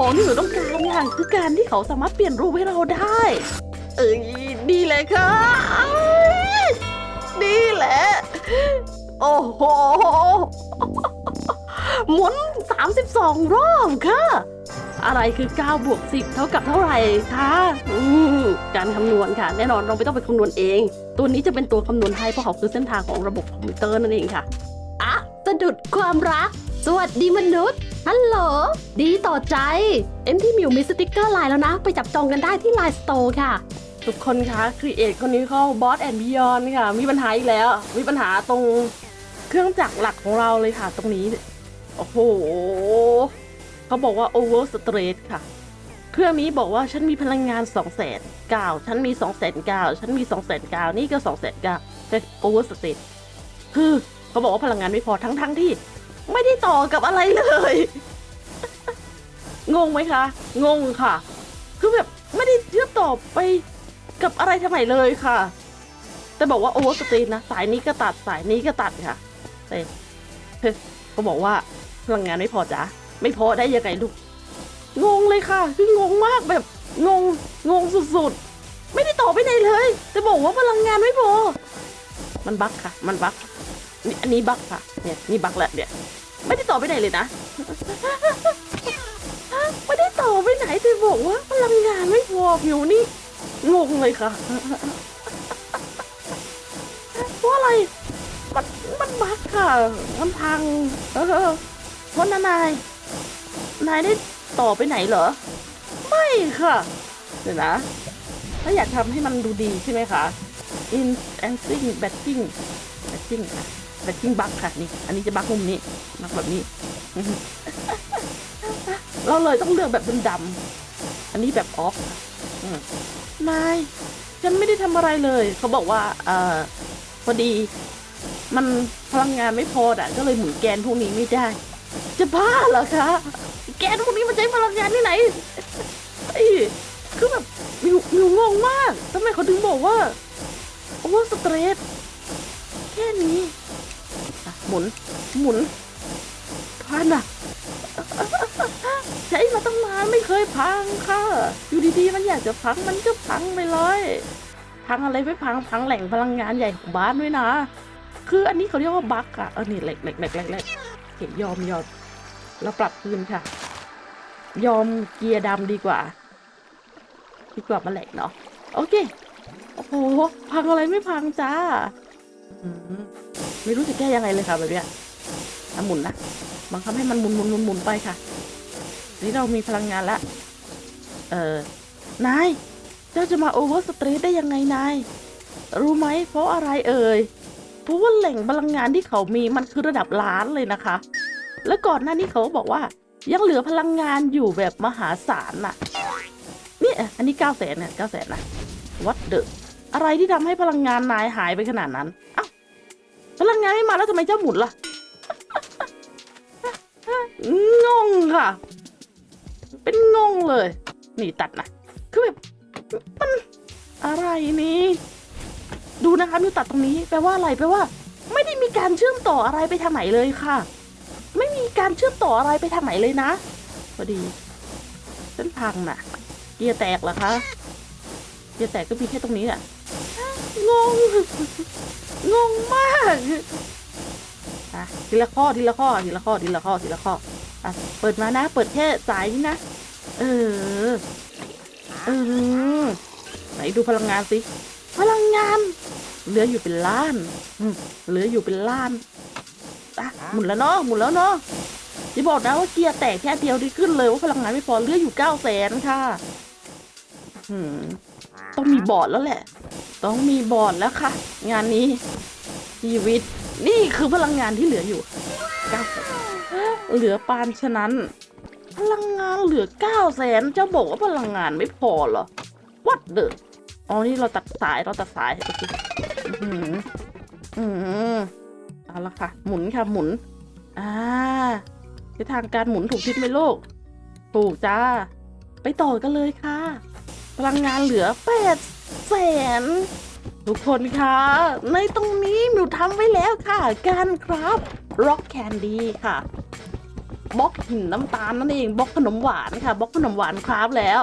ของที่หนูต้องการอย่างคือการที่เขาสามารถเปลี่ยนรูปให้เราได้ เอ้ยดีเลยค่ะดีแหละ โอ้โหหมุน 32 รอบค่ะ อะไรคือ 9 บวก 10 เท่ากับเท่าไหร่คะการคำนวณค่ะ แน่นอนเราไม่ต้องไปคำนวณเอง ตัวนี้จะเป็นตัวคำนวณให้เพราะเขาคือเส้นทางของระบบคอมพิวเตอร์นั่นเองค่ะ อะสะดุดความรัก สวัสดีมนุษย์ ฮัลโหล ดีต่อใจ เอ็มที่มิวมีสติกเกอร์ไลน์แล้วนะ ไปจับจองกันได้ที่ไลน์สโตร์ค่ะ ทุกคนคะครีเอทคนนี้เขาบอสแอนด์บิยอนค่ะ มีปัญหาอีกแล้ว มีปัญหาตรงเครื่องจักรหลักของเราเลยค่ะ ตรงนี้ โอ้โห เขาบอกว่า over stress ค่ะ เครื่องนี้บอกว่าฉันมีพลังงาน2 0 0 0 0 0ฉันมี2 0 0 0 0ฉันมี2 0 0 0 0นี่ก็2 0 0 0 0แต่ over stress คือเขาบอกว่าพลังงานไม่พอทั้งทั้งที่ ไม่ได้ต่อกับอะไรเลย งงไหมคะ งงค่ะ คือแบบไม่ได้เชื่อมต่อไปกับอะไรทำไมเลยค่ะ แต่บอกว่าโอเวอร์สตรีนะสายนี้ก็ตัดสายนี้ก็ตัดค่ะแต่เฮ้เขาบอกว่าพลังงานไม่พอจ้ะไม่พอได้ยังไงลูก งงเลยค่ะ คืองงมากแบบงงงงสุดๆ ไม่ได้ต่อไปไหนเลย แต่บอกว่าพลังงานไม่พอ มันบั๊กค่ะ มันบั๊กอันนี้บั๊กค่ะ เนี่ยนี่บั๊กแหละเนี่ย ไม่ได้ต่อไปไหนเลยนะ ไม่ได้ต่อไปไหนแต่บอกว่าพลังงานไม่พอผิวนี่งงเลยค่ะเพราะอะไรมันมันบักค่ะ มันพัง เออเพราะนานาย นายได้ต่อไปไหนเหรอ ไม่ค่ะ เดี๋ยวนะ ถ้าอยากทำให้มันดูดีใช่ไหมคะ Inancing batting batting ค่ะ batting bug ค่ะนี่ อันนี้จะบักมุมนี้บักแบบนี้ เราเลยต้องเลือกแบบดำๆอันนี้แบบออฟค่ะอืมนายฉันไม่ได้ทำอะไรเลย เขาบอกว่าเออพอดี มันพลังงานไม่พออะ ก็เลยหมุนแกนพวกนี้ไม่ได้ จะบ้าเหรอคะ แกนพวกนี้มันใช้พลังงานที่ไหนไอ้คือแบบมิวมิวงงมากทำไมเขาถึงบอกว่าโอ้สเตรสแค่นี้ หมุน หมุนพันอะใช้มาตั้งนานไม่เคยพังค่ะ อยู่ดีๆมันอยากจะพังมันก็พังไปเลย พังอะไรไม่พังพังแหล่งพลังงานใหญ่ของบ้านด้วยนะ คืออันนี้เขาเรียกว่าบั๊กค่ะเออนี่เหล็กเหล็กเหล็กเหล็กเหล็กโอเคยอมยอมเราปรับคืนค่ะ ยอมเกียร์ดำดีกว่า ดีกว่ามาแหลกเนาะโอเค โอ้โหพังอะไรไม่พังจ้าอืม ไม่รู้จะแก้ยังไงเลยค่ะแบบเนี้ยหมุนนะบังคับให้มันหมุนหมุนหมุนหมุนไปค่ะ นี่เรามีพลังงานละ เออนาย เจ้าจะมาโอเวอร์สเตรทได้ยังไงนาย รู้ไหมเพราะอะไรเอ่ย เพราะว่าแหล่งพลังงานที่เขามีมันคือระดับล้านเลยนะคะ แล้วก่อนหน้านี้เขาก็บอกว่า ยังเหลือพลังงานอยู่แบบมหาศาลน่ะเนี่ยอันนี้เก้าแสนเนี่ยเก้าแสนนะวัดเดอะอะไรที่ทำให้พลังงานนายหายไปขนาดนั้น เอ้า พลังงานไม่มาแล้วทำไมเจ้าหมุนล่ะงงค่ะ เป็นงงเลย นี่ตัดนะคือแบบมันอะไรนี่ดูนะคะมิวตัดตรงนี้แปลว่าอะไรแปลว่า ไม่ได้มีการเชื่อมต่ออะไรไปทางไหนเลยค่ะ ไม่มีการเชื่อมต่ออะไรไปทางไหนเลยนะพอดีเส้นพังน่ะ เกียร์แตกเหรอคะเกียร์แตกก็มีแค่ตรงนี้อะงง งงมากอะทีละข้อทีละข้อทีละข้อทีละข้อทีละข้ออะเปิดมานะ เปิดแค่สายนี้นะ เออ เออ ไหนดูพลังงานสิ พลังงาน เหลืออยู่เป็นล้านอืเหลืออยู่เป็นล้านอะหมุนแล้วเนาะ หมุนแล้วเนาะที่บอกนะว่าเกียร์แตกแค่เดียวที่ขึ้นเลยว่าพลังงานไม่พอเหลืออยู่เก้าแสนค่ะ อืม ต้องมีบอร์ดแล้วแหละ ต้องมีบอร์ดแล้วค่ะ งานนี้ชีวิต นี่คือพลังงานที่เหลืออยู่เก้าแสนเหลือปานฉะนั้น พลังงานเหลือเก้าแสนเจ้าบอกว่าพลังงานไม่พอเหรอวัดเดออ๋อนี่เราตัดสายเราตัดสายโอเคอืมอืมเอาละค่ะ หมุนค่ะหมุน อ่าทิศทางการหมุนถูกทิศไหมโลก ถูกจ้า ไปต่อกันเลยค่ะ ลังงานเหลือแปดแสนทุกคนคะในตรงนี้มิวทำไว้แล้วค่ะ การครับร็อกแคนดี้ค่ะบล็อกหินน้ำตาลนั่นเองบล็อกขนมหวานค่ะบล็อกขนมหวานคราฟแล้ว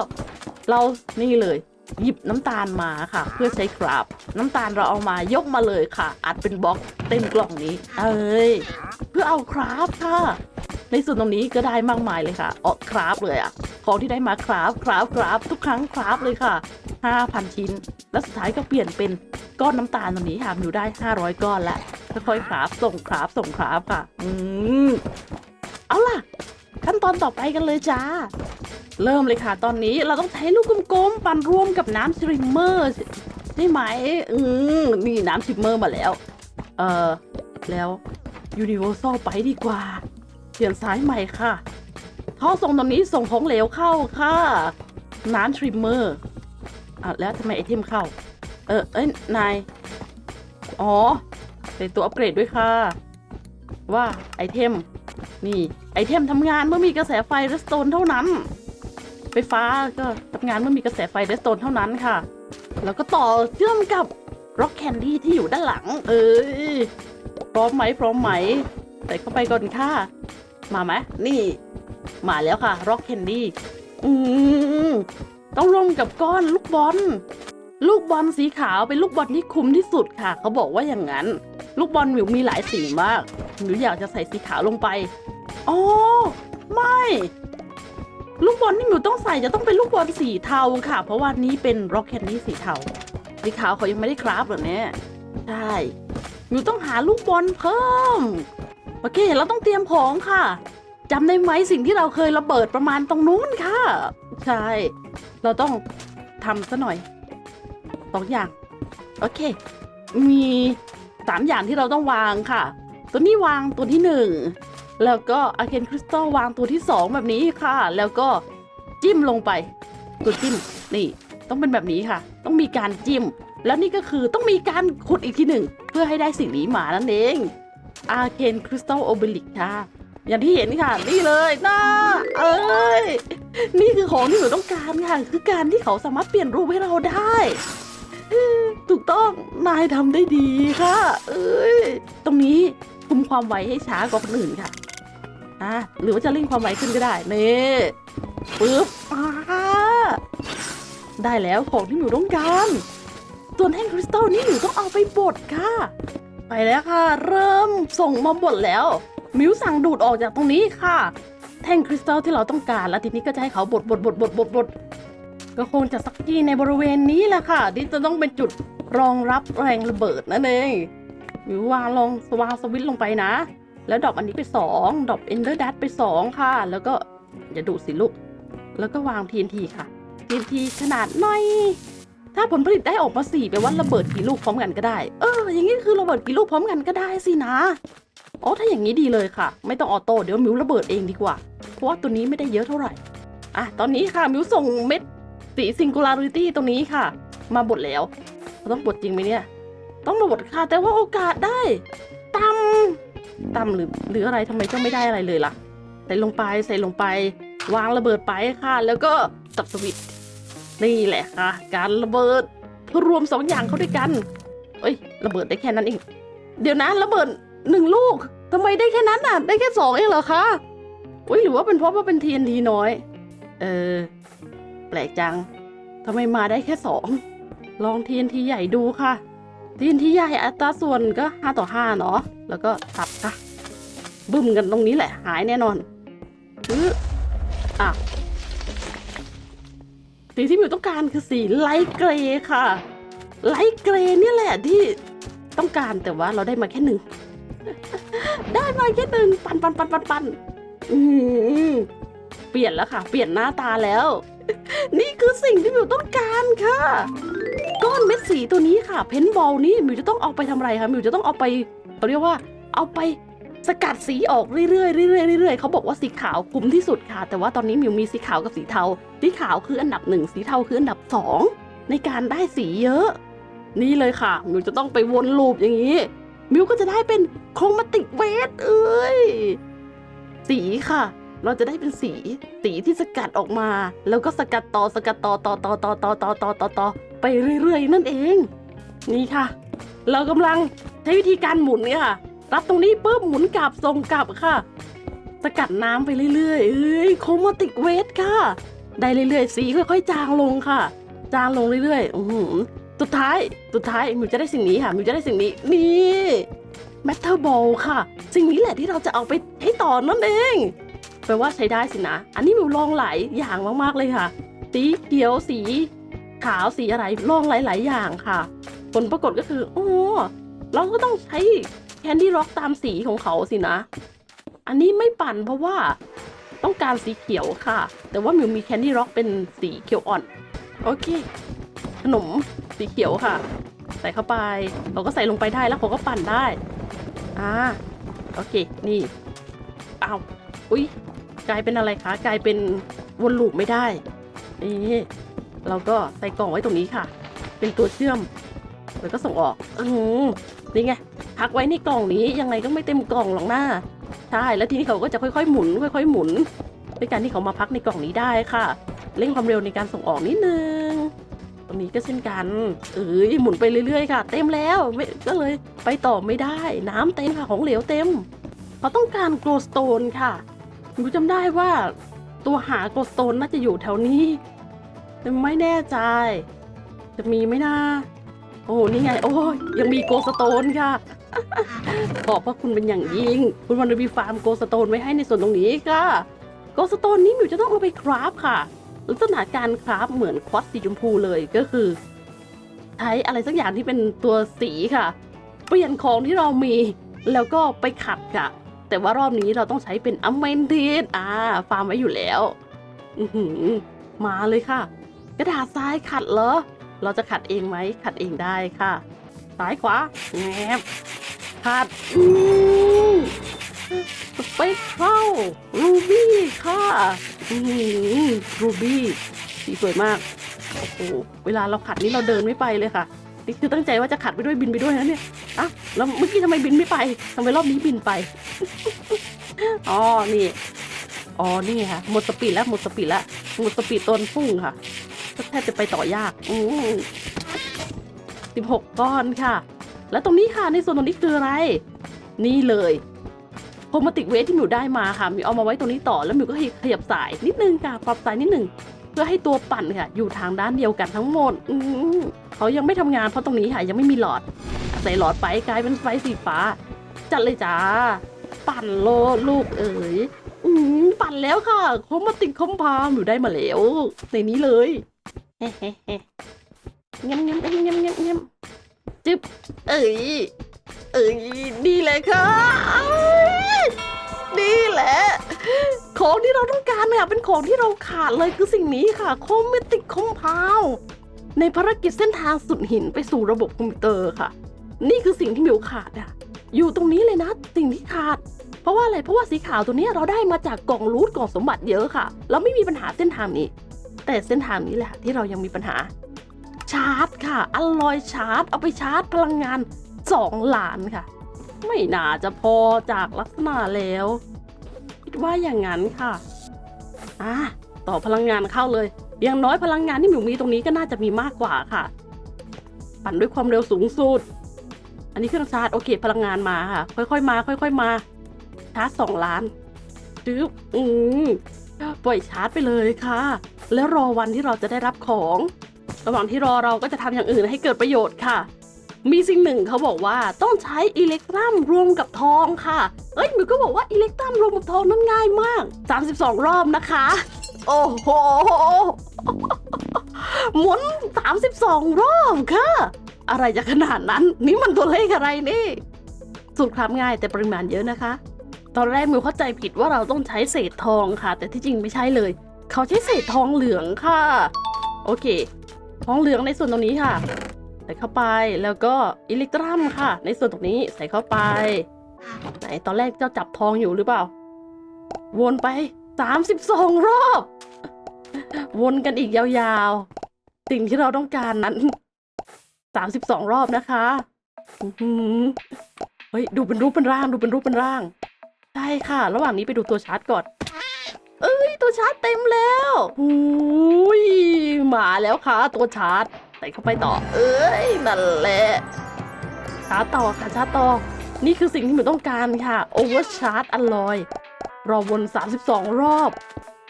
เรานี่เลยหยิบน้ำตาลมาค่ะ เพื่อใช้คราฟน้ำตาลเราเอามายกมาเลยค่ะ อัดเป็นบล็อกเต็มกล่องนี้ เอ้ยเพื่อเอาคราฟค่ะ ในส่วนตรงนี้ก็ได้มากมายเลยค่ะออกคราฟเลยอะ ของที่ได้มาคราฟคราฟคราฟทุกครั้งคราฟเลยค่ะ 5,000 ชิ้น แล้วสุดท้ายก็เปลี่ยนเป็นก้อนน้ำตาลตรงนี้ค่ะอยู่ได้ 500 ก้อนล้วค่อยๆคราฟส่งคราฟส่งคราฟค่ะ อืมเอาล่ะ ขั้นตอนต่อไปกันเลยจ้า เริ่มเลยค่ะ ตอนนี้เราต้องใช้ลูกกลมๆปั่นร่วมกับน้ำสตรีมเมอร์ใช่ไหม อืมนี่น้ำสตรีมเมอร์มาแล้ว เออแล้วยูนิเวอร์แซลไปดีกว่าเปลี่ยนสายใหม่ค่ะ ท่อส่งตรงนี้ส่งของเหลวเข้าค่ะ น้ำทริมเมอร์อะแล้วทำไมไอเทมเข้า เออ เอ้ย นาย อ๋อเป็นตัวอัปเกรดด้วยค่ะ ว่าไอเทม นี่ไอเทมทำงานเมื่อมีกระแสไฟเรสโตนเท่านั้น ไฟฟ้าก็ทำงานเมื่อมีกระแสไฟเรสโตนเท่านั้นค่ะ แล้วก็ต่อเชื่อมกับร็อกแคนดี้ที่อยู่ด้านหลัง เอ้ยพร้อมไหมพร้อมไหม ใส่เข้าไปก่อนค่ะ มาไหมนี่ มาแล้วค่ะร็อกแคนดี้อืมต้องรวมกับก้อนลูกบอล ลูกบอลสีขาวเป็นลูกบอลที่คุ้มที่สุดค่ะ เขาบอกว่าอย่างนั้น ลูกบอลหมิวมีหลายสีมากหมิวอยากจะใส่สีขาวลงไปอ๋อไม่ ลูกบอลที่หมิวต้องใส่จะต้องเป็นลูกบอลสีเทาค่ะ เพราะว่านี้เป็นร็อกแคนดี้สีเทาสีขาวเขายังไม่ได้คราฟหรอเนี่ยใช่หมิวต้องหาลูกบอลเพิ่ม โอเค เราต้องเตรียมของค่ะ จำได้ไหมสิ่งที่เราเคยระเบิดประมาณตรงนู้นค่ะ ใช่ เราต้องทำซะหน่อยสองอย่าง โอเค มีสามอย่างที่เราต้องวางค่ะ ตัวนี้วางตัวที่หนึ่งแล้วก็อาเคนคริสตัลวางตัวที่สองแบบนี้ค่ะ แล้วก็จิ้มลงไป ตัวจิ้มนี่ ต้องเป็นแบบนี้ค่ะ ต้องมีการจิ้ม แล้วนี่ก็คือต้องมีการขุดอีกทีหนึ่ง เพื่อให้ได้สิ่งนี้มานั่นเองอาเคนคริสตัลโอเบลิกค่ะ อย่างที่เห็นค่ะ นี่เลยน้าเอ้ย นี่คือของที่หนูต้องการค่ะ คือการที่เขาสามารถเปลี่ยนรูปให้เราได้ ถูกต้อง นายทำได้ดีค่ะ เอ้ย ตรงนี้คุมความไวให้ช้ากว่าคนอื่นค่ะอะหรือว่าจะเร่งความไวขึ้นก็ได้ นี่ปึ๊บอ่าได้แล้วของที่หนูต้องการส่วนแท่งคริสตัลนี่หนูต้องเอาไปบดค่ะ ไปแล้วค่ะ เริ่มส่งมาบดแล้ว มิวสั่งดูดออกจากตรงนี้ค่ะ แท่งคริสตัลที่เราต้องการ แล้วทีนี้ก็จะให้เขาบดบดบดบดบดบดก็คงจะสักที่ในบริเวณนี้แหละค่ะที่จะต้องเป็นจุดรองรับแรงระเบิดนั่นเองมิววางลงสวางสวิตลงไปนะ แล้วดอปอันนี้ไปสองดอปเอนเดอร์ดัตไปสองค่ะ แล้วก็อย่าดูดสิลูกแล้วก็วาง TNT ค่ะ TNT ขนาดน้อยถ้าผลผลิตได้ออกมาสี่แปลว่าระเบิดกี่ลูกพร้อมกันก็ได้ เออ อย่างนี้คือระเบิดกี่ลูกพร้อมกันก็ได้สินะ อ๋อถ้าอย่างนี้ดีเลยค่ะ ไม่ต้องออโต้เดี๋ยวมิวระเบิดเองดีกว่า เพราะว่าตัวนี้ไม่ได้เยอะเท่าไหร่อะตอนนี้ค่ะมิวส่งเม็ดสีซิงคูลาริตี้ตรงนี้ค่ะ มาบดแล้วต้องบดจริงไหมเนี่ย ต้องมาบดค่ะ แต่ว่าโอกาสได้ต่ำต่ำหรือหรืออะไรทำไมก็ไม่ได้อะไรเลยล่ะ ใส่ลงไปใส่ลงไป วางระเบิดไปค่ะ แล้วก็จับสวิตช์นี่แหละค่ะ การระเบิดรวมสองอย่างเข้าด้วยกัน เอ้ย ระเบิดได้แค่นั้นเอง เดี๋ยวนะระเบิด หนึ่งลูกทำไมได้แค่นั้นอะ ได้แค่สองเองเหรอคะอุ้ยหรือว่าเป็นเพราะว่าเป็น TNT น้อย เออ แปลกจังทำไมมาได้แค่สองลอง TNT ใหญ่ดูค่ะ TNT ใหญ่อัตราส่วนก็ห้าต่อห้าเนาะแล้วก็ตัดค่ะบึ้มกันตรงนี้แหละ หายแน่นอนอื้ออะสีที่มิวต้องการคือสีไลท์เกรย์ค่ะ ไลท์เกรย์นี่แหละที่ต้องการแต่ว่าเราได้มาแค่หนึ่ง ได้มาแค่หนึ่งปันปันปันปันปันอืมเปลี่ยนแล้วค่ะ เปลี่ยนหน้าตาแล้ว นี่คือสิ่งที่มิวต้องการค่ะก้อนเม็ดสีตัวนี้ค่ะ เพนบอลนี้มิวจะต้องเอาไปทำอะไรคะมิวจะต้องเอาไปเขาเรียกว่า เอาไปสกัดสีออกเรื่อยๆเรื่อยๆเรื่อยๆเขาบอกว่าสีขาวคุ้มที่สุดค่ะ แต่ว่าตอนนี้มิวมีสีขาวกับสีเทา สีขาวคืออันดับหนึ่งสีเทาคืออันดับสองในการได้สีเยอะ นี่เลยค่ะมิวจะต้องไปวนลูปอย่างนี้ มิวก็จะได้เป็นโครมาติกเวทเอ้ย สีค่ะ เราจะได้เป็นสี สีที่สกัดออกมา แล้วก็สกัดต่อสกัดต่อต่อต่อต่อต่อต่อต่อต่อต่อไปเรื่อยๆ นั่นเอง นี่ค่ะ เรากำลังใช้วิธีการหมุนเนี่ยค่ะ รับตรงนี้ปุ๊บหมุนกลับส่งกลับค่ะ สกัดน้ำไปเรื่อยๆเอ้ยโคมาติกเวทค่ะ ได้เรื่อยๆ สีค่อยๆ จางลงค่ะ จางลงเรื่อยๆอือหือ สุดท้าย สุดท้ายมิวจะได้สิ่งนี้ค่ะมิวจะได้สิ่งนี้ นี่แมทเทอร์บอลค่ะ สิ่งนี้แหละที่เราจะเอาไปให้ต่อนั่นเองแปลว่าใช้ได้สินะ อันนี้มิวลองหลายอย่างมากๆเลยค่ะ สีเขียวสี ขาวสีอะไรลองหลาย ๆ อย่างค่ะ ผลปรากฏก็คืออ๋อเราก็ต้องใช้แคนดี้ร็อกตามสีของเขาสินะ อันนี้ไม่ปั่นเพราะว่าต้องการสีเขียวค่ะ แต่ว่ามิวมีแคนดี้ร็อกเป็นสีเขียวอ่อน โอเค ขนม สีเขียวค่ะ ใส่เข้าไปเขาก็ใส่ลงไปได้แล้วเขาก็ปั่นได้ อ่า โอเค นี่เอาอุ๊ยกลายเป็นอะไรคะ กลายเป็นวนลูปไม่ได้ นี่เราก็ใส่กล่องไว้ตรงนี้ค่ะ เป็นตัวเชื่อม แล้วก็ส่งออก อือนี่ไง พักไว้ในกล่องนี้ ยังไงก็ไม่เต็มกล่องหรอกหน้า ใช่ แล้วทีนี้เขาก็จะค่อยๆหมุน ค่อยๆหมุน ด้วยการที่เขามาพักในกล่องนี้ได้ค่ะ เร่งความเร็วในการส่งออกนิดนึง ตรงนี้ก็เช่นกัน เอ้ยหมุนไปเรื่อยๆค่ะ เต็มแล้วไม่ก็เลยไปต่อไม่ได้ น้ำเต็มค่ะของเหลวเต็มเขาต้องการโกลสโตนค่ะหนูจำได้ว่าตัวหาโกลสโตนน่าจะอยู่แถวนี้แต่ไม่แน่ใจ จะมีไหมนะโอ้นี่ไง โอ้ยยังมีโกลสโตนค่ะ ขอบพระคุณเป็นอย่างยิ่ง คุณวันดีฟาร์มโกลสโตนไว้ให้ในส่วนตรงนี้ค่ะ โกลสโตนนี้หนูจะต้องเอาไปคราฟค่ะ ลักษณะการคราฟเหมือนควอตสีชมพูเลยก็คือ ใช้อะไรสักอย่างที่เป็นตัวสีค่ะ เปลี่ยนของที่เรามีแล้วก็ไปขัดค่ะ แต่ว่ารอบนี้เราต้องใช้เป็นอัมเมนทีสอ่า ฟาร์มไว้อยู่แล้วอือมาเลยค่ะ กระดาษทรายขัดเหรอ เราจะขัดเองไหมขัดเองได้ค่ะซ้ายขวาแงบขัดอืมสเปกเข้ารูบี้ค่ะ รูบี้สีสวยมากโอ้โหเวลาเราขัดนี่เราเดินไม่ไปเลยค่ะนี่คือตั้งใจว่าจะขัดไปด้วยบินไปด้วยนะเนี่ยอะแล้วเมื่อกี้ทำไมบินไม่ไปทำไมรอบนี้บินไปอ๋อนี่อ๋อนี่ค่ะหมดสปีดแล้วหมดสปีดแล้วหมดสปีดตนพุ่งค่ะแทบจะไปต่อยากอืมสิบหกก้อนค่ะ แล้วตรงนี้ค่ะในส่วนตรงนี้คืออะไร นี่เลย โคมติกเวทที่หมิวได้มาค่ะหมิวเอามาไว้ตรงนี้ต่อแล้วหมิวก็ขยับสายนิดนึงค่ะปรับสายนิดนึงเพื่อให้ตัวปั่นค่ะ อยู่ทางด้านเดียวกันทั้งหมดอืเขายังไม่ทำงานเพราะตรงนี้ค่ะยังไม่มีหลอด ใส่หลอดไปกลายเป็นไฟสีฟ้า จัดเลยจ้า ปั่นโลลูกเอ๋ยอืปั่นแล้วค่ะโคมติกคอมพามอยู่ได้มาแล้วในนี้เลยเฮ้เฮ้เฮ้เงี้ยเงี้ยเงี้ยเงี้ยเงี้ยจึ๊บเอ้ย เอ้ยดีเลยค่ะนี่แหละ ของที่เราต้องการเนี่ยเป็นของที่เราขาดเลยคือสิ่งนี้ค่ะโคมติกคอมพาวในภารกิจเส้นทางสุดหินไปสู่ระบบคอมพิวเตอร์ค่ะ นี่คือสิ่งที่มิวขาดอะอยู่ตรงนี้เลยนะสิ่งที่ขาด เพราะว่าอะไรเพราะว่าสีขาวตัวนี้เราได้มาจากกล่องรูทกล่องสมบัติเยอะค่ะ เราไม่มีปัญหาเส้นทางนี้ แต่เส้นทางนี้แหละที่เรายังมีปัญหาชาร์จค่ะอลลอยชาร์จเอาไปชาร์จพลังงาน 2 ล้านค่ะ ไม่น่าจะพอจากลักษณะแล้ว คิดว่าอย่างนั้นค่ะอะต่อพลังงานเข้าเลย อย่างน้อยพลังงานที่หมิวมีตรงนี้ก็น่าจะมีมากกว่าค่ะ ปั่นด้วยความเร็วสูงสุด อันนี้เครื่องชาร์จโอเค พลังงานมาค่ะ ค่อยๆมา ค่อย ๆ มาชาร์จสองล้านจึ๊บอืมปล่อยชาร์จไปเลยค่ะ แล้วรอวันที่เราจะได้รับของ ระหว่างที่รอเราก็จะทำอย่างอื่นให้เกิดประโยชน์ค่ะ มีสิ่งหนึ่งเขาบอกว่าต้องใช้อิเล็กตรัมรวมกับทองค่ะ เอ้ยมิวก็บอกว่าอิเล็กตรัมรวมกับทองนั้นง่ายมาก 32 รอบนะคะ โอ้โหหมุน 32 รอบค่ะ อะไรจะขนาดนั้น นี่มันตัวเลขอะไรนี่ สูตรครับง่ายแต่ปริมาณเยอะนะคะ ตอนแรกมิวเข้าใจผิดว่าเราต้องใช้เศษทองค่ะ แต่ที่จริงไม่ใช่เลย เขาใช้เศษทองเหลืองค่ะ โอเค ทองเหลืองในส่วนตรงนี้ค่ะ ส่เข้าไปแล้วก็อิเล็กตรัมค่ะ ในส่วนตรงนี้ใส่เข้าไป ไหนตอนแรกเจ้าจับทองอยู่หรือเปล่า วนไปสามสิบสองรอบ วนกันอีกยาวๆ สิ่งที่เราต้องการนั้นสามสิบสองรอบนะคะเฮ้ยดูเป็นรูปเป็นร่าง ดูเป็นรูปเป็นร่างใช่ค่ะ ระหว่างนี้ไปดูตัวชาร์จก่อนเอ้ยตัวชาร์จเต็มแล้วอุ้ยมาแล้วค่ะ ตัวชาร์จ ใส่เข้าไปต่อ เอ้ยนั่นแหละชาร์จต่อค่ะชาร์จต่อ นี่คือสิ่งที่หนูต้องการค่ะ Overcharge Alloy รอวน 32 รอบ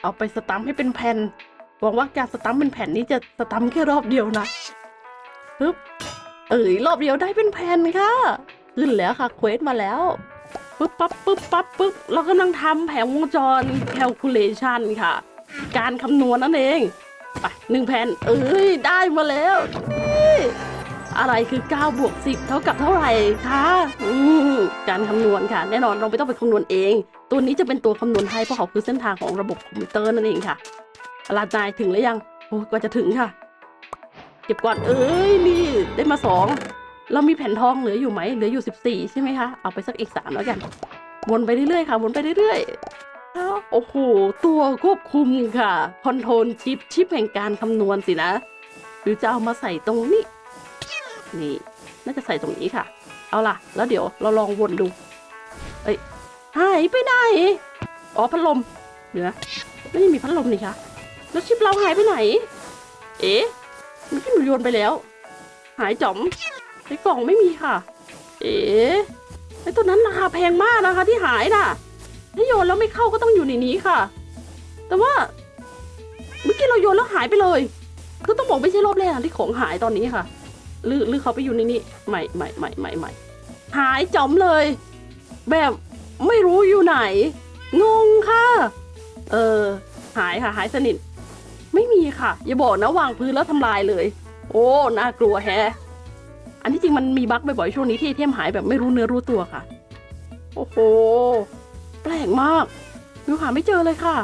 เอาไปสตัมให้เป็นแผ่นหวังว่าการสตัมเป็นแผ่นนี้จะสตัมแค่รอบเดียวนะปึ๊บเอ้ยรอบเดียวได้เป็นแผ่นค่ะขึ้นแล้วค่ะเควสมาแล้วปึ๊บปั๊บปึ๊บปั๊บปึ๊บเรากำลังทำแผงวงจร calculation ค่ะ การคำนวณนั่นเอง ไปหนึ่งแผ่นเอ้ยได้มาแล้วอะไรคือ9บวก10 เท่ากับเท่าไหร่คะการคำนวณค่ะ แน่นอนเราไม่ต้องไปคำนวณเอง ตัวนี้จะเป็นตัวคำนวณให้เพราะเขาคือเส้นทางของระบบคอมพิวเตอร์นั่นเองค่ะลาจายถึงแล้วยังโอ้ยกว่าจะถึงค่ะ เก็บก่อนเอ้ยนี่ได้มาสองเรามีแผ่นทองเหลืออยู่ไหมเหลืออยู่ 14 ใช่ไหมคะ เอาไปสักอีก 3 แล้วกัน วนไปเรื่อยๆค่ะ วนไปเรื่อยๆ โอ้โห ตัวควบคุมค่ะ คอนโทรลชิปชิปแห่งการคำนวณสินะ หรือจะเอามาใส่ตรงนี้ นี่ น่าจะใส่ตรงนี้ค่ะ เอาล่ะ แล้วเดี๋ยวเราลองวนดู เอ้ย หายไปไหน อ๋อ พัดลม เดี๋ยวนะไม่ได้มีพัดลมนี่คะแล้วชิปเราหายไปไหน เอ๊ะมันที่หนูโยนไปแล้ว หายจ๋อมในกล่องไม่มีค่ะ เอ๋ไอตัวนั้นราคาแพงมากนะคะที่หายน่ะ ถ้าโยนแล้วไม่เข้าก็ต้องอยู่ในนี้ค่ะ แต่ว่าเมื่อกี้เราโยนแล้วหายไปเลย คือต้องบอกไม่ใช่รอบแรกนที่ของหายตอนนี้ค่ะหรือหรือเขาไปอยู่ในนี้ใหม่ใหม่ใหม่ใหม่ใหม่หายจอมเลย แบบไม่รู้อยู่ไหน งงค่ะ เออ หายค่ะ หายสนิท ไม่มีค่ะ อย่าบอกนะวางพื้นแล้วทำลายเลย โอ้น่ากลัวแฮะอันที่จริงมันมีบั๊กบ่อยๆช่วงนี้ที่ไอเทมหายแบบไม่รู้เนื้อรู้ตัวค่ะ โอ้โห ลกมากมิวหาไม่เจอเลยค่ะ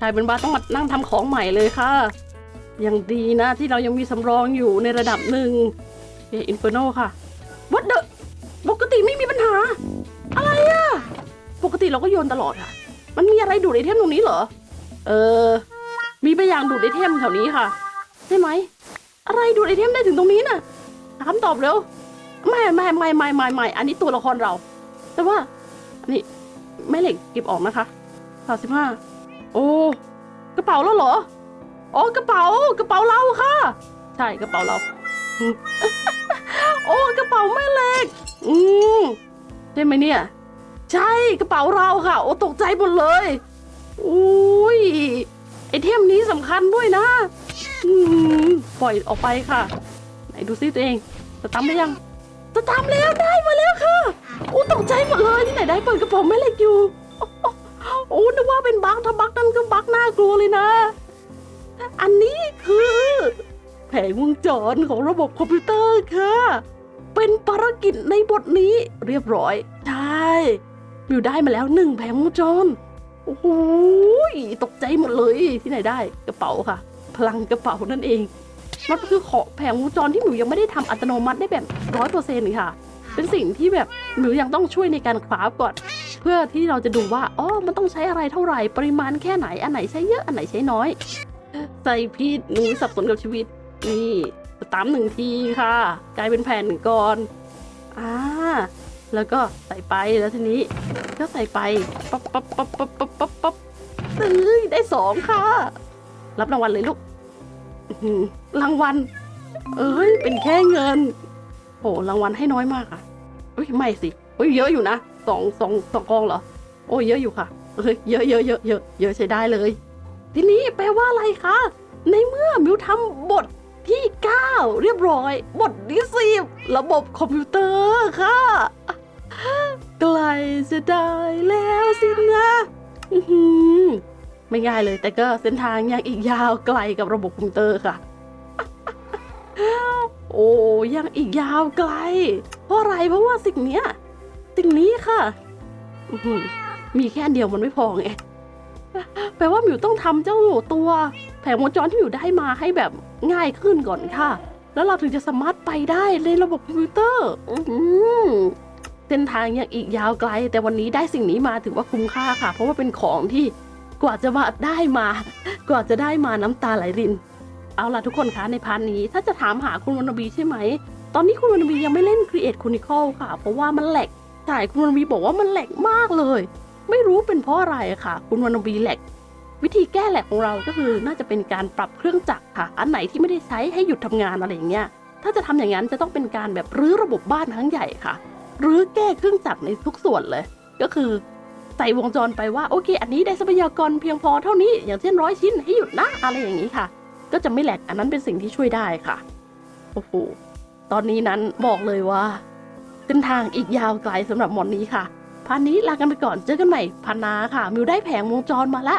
กลายเป็นบ้าต้องมานั่งทำของใหม่เลยค่ะ ยังดีนะที่เรายังมีสำรองอยู่ในระดับหนึ่งเออินเฟอร์โนค่ะวัดเดอะปกติไม่มีปัญหา อะไรอะปกติเราก็โยนตลอดค่ะ มันมีอะไรดูดไอเทมตรงนี้เหรอ เออ มีไปอย่างดูดไอเทมแถวนี้ค่ะใช่ไหม อะไรดูดไอเทมได้ถึงตรงนี้น่ะหาคำตอบเร็วไม่ไม่ไม่ไม่ไม่ไม่อันนี้ตัวละครเรา แต่ว่าอัน นี้แม่เหล็กเก็บออกนะคะสามสิบห้าโอ้กระเป๋าแล้วเหรออ๋อกระเป๋ากระเป๋าเราค่ะ ใช่กระเป๋าเรา โอ้กระเป๋าแม่เหล็ก อืมใช่ไหมเนี่ย ใช่กระเป๋าเราค่ะ โอ้ตกใจหมดเลยอุ้ยไอเทมนี้สำคัญด้วยนะอืมปล่อยออกไปค่ะ ไหนดูซิตัวเองสตัมได้ยังสตัมแล้วได้มาแล้วค่ะ อ้ตกใจหมดเลยที่ไหนได้เปิดกระเป๋าแม่เหล็กอยู่โอ้นึกว่าเป็นบั๊กถ้าบั๊กนั่นก็บั๊กน่ากลัวเลยนะ อันนี้คือ แผงวงจรของระบบคอมพิวเตอร์ค่ะ เป็นภารกิจในบทนี้เรียบร้อยใช่มิวได้มาแล้วหนึ่งแผงวงจรโอ้โหตกใจหมดเลยที่ไหนได้กระเป๋าค่ะ พลังกระเป๋านั่นเองมันคือขอแผงวงจรที่หมิวยังไม่ได้ทำอัตโนมัติได้แบบร้อยเปอร์เซ็นต์ค่ะ เป็นสิ่งที่แบบหมิวยังต้องช่วยในการคราฟก่อน เพื่อที่เราจะดูว่าอ๋อมันต้องใช้อะไรเท่าไหร่ปริมาณแค่ไหนอันไหนใช้เยอะอันไหนใช้น้อย ใส่พีดหนูสับสนกับชีวิตนี่ตามหนึ่งทีค่ะ กลายเป็นแผ่นหนึ่งก่อนอ่าแล้วก็ใส่ไปแล้วทีนี้ ก็ใส่ไปปั๊บปั๊บปั๊บปั๊บปั๊บปั๊บปั๊บเอ้ยได้สองค่ะ รับรางวัลเลยลูกรางวัล เอ้ยเป็นแค่เงิน โหรางวัลให้น้อยมากอะเอ้ยไม่สิเอ้ยเยอะอยู่นะสองสองสองกองเหรอ โอ้ยเยอะอยู่ค่ะเอ้ยเยอะเยอะเยอะเยอะเยอะใช้ได้เลย ทีนี้แปลว่าอะไรคะ ในเมื่อมิวทำบทที่ 9 เรียบร้อย บทที่สิบระบบคอมพิวเตอร์ค่ะใกล้จะได้แล้วสินะไม่ง่ายเลยแต่ก็เส้นทางยังอีกยาวไกลกับระบบคอมพิวเตอร์ค่ะ โอ้ยังอีกยาวไกล เพราะอะไรเพราะว่าสิ่งเนี้ยสิ่งนี้ค่ะมีแค่เดียวมันไม่พอไงแปลว่ามิวต้องทำเจ้าตัวแผงวงจรที่มิวได้มาให้แบบง่ายขึ้นก่อนค่ะ แล้วเราถึงจะสามารถไปได้ในระบบคอมพิวเตอร์เส้นทางยังอีกยาวไกล แต่วันนี้ได้สิ่งนี้มาถือว่าคุ้มค่าค่ะ เพราะว่าเป็นของที่กว่าจะมาได้มา กว่าจะได้มาน้ำตาไหลริน เอาล่ะทุกคนคะในพาร์ทนี้ถ้าจะถามหาคุณวรรณบีใช่ไหม ตอนนี้คุณวรรณบียังไม่เล่น Create Chronicle ค่ะ เพราะว่ามันแหลกใช่คุณวรรณบีบอกว่ามันแหลกมากเลย ไม่รู้เป็นเพราะอะไรค่ะ คุณวรรณบีแหลกวิธีแก้แหลกของเราก็คือน่าจะเป็นการปรับเครื่องจักรค่ะ อันไหนที่ไม่ได้ใช้ให้หยุดทำงานอะไรอย่างเงี้ยถ้าจะทำอย่างนั้นจะต้องเป็นการแบบรื้อระบบบ้านทั้งใหญ่ค่ะรื้อแก้เครื่องจักรในทุกส่วนเลย ก็คือสส่วงจรไปว่าโอเค อันนี้ได้ทรัพยากรเพียงพอเท่านี้ อย่างเช่นร้อยชิ้นให้หยุดนะอะไรอย่างนี้ค่ะ ก็จะไม่แหลกอันนั้นเป็นสิ่งที่ช่วยได้ค่ะโอ้โหตอนนี้นั้นบอกเลยว่าเส้นทางอีกยาวไกลสำหรับหมอนนี้ค่ะพานนี้ลากันไปก่อนเจอกันใหม่พันนาค่ะ มิวได้แผงวงจรมาละ